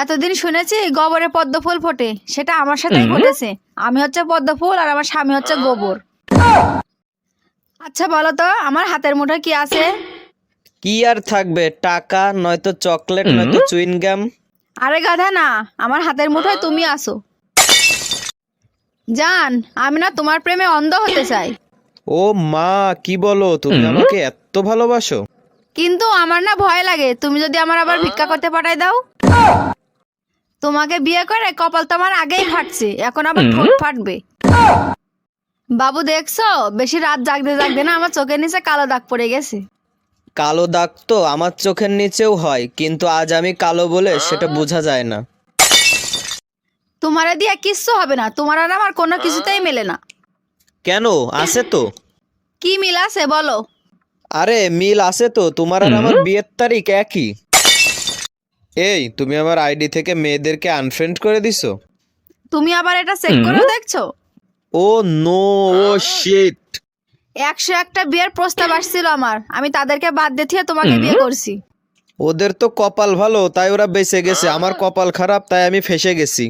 এতদিন শুনেছি গোবরে পদ্ম ফুল ফোটে। সেটা আমার সাথে ঘটেছে। আমি হচ্ছে পদ্ম ফুল আর আমার স্বামী হচ্ছে গোবর। আচ্ছা বলো তো আমার হাতের মুঠোয় কি আছে? কি আর থাকবে? টাকা নয়তো চকলেট নয়তো চুইনগাম আরে গাধা না আমার হাতের মুঠোয় তুমি আসো জান আমি না তোমার প্রেমে অন্ধ হতে চাই। ও মা কি বলো? তুমি আমাকে এত ভালোবাসো। কিন্তু আমার না ভয় লাগে। তুমি যদি আমার আবার ভিক্ষা করতে পাঠাই দাও। তোমাকে বিয়ে করে কপাল তোমার আগেই ফাটছে এখন আবার ঠোঁট ফাটবে। বাবু দেখছ বেশি রাত জাগতে জাগতে না আমার চোখের নিচে কালো দাগ পড়ে গেছে। কালো দাগ তো আমার চোখের নিচেও হয় কিন্তু আজ আমি কালো বলে সেটা বোঝা যায় না। তোমারে দিয়ে কিচ্ছু হবে না তোমার আর আমার কোনো কিছুতেই মেলে না। কেন? আছে তো। কি মিল আছে বলো। আরে মিল আছে তো তোমার আর আমার বিয়ের তারিখ একই। এই তুমি আমার আইডি থেকে মেয়েদেরকে আনফ্রেন্ড করে দিছো? তুমি আবার এটা চেক করে দেখছ? ও নো ও শিট একশো একটা বিয়ের প্রস্তাব আসছিল আমার। আমি তাদেরকে বাদ দিয়ে তোমাকে বিয়ে করছি। ওদের তো কপাল ভালো তাই ওরা বেঁচে গেছে। আমার কপাল খারাপ তাই আমি ফেসে গেছি।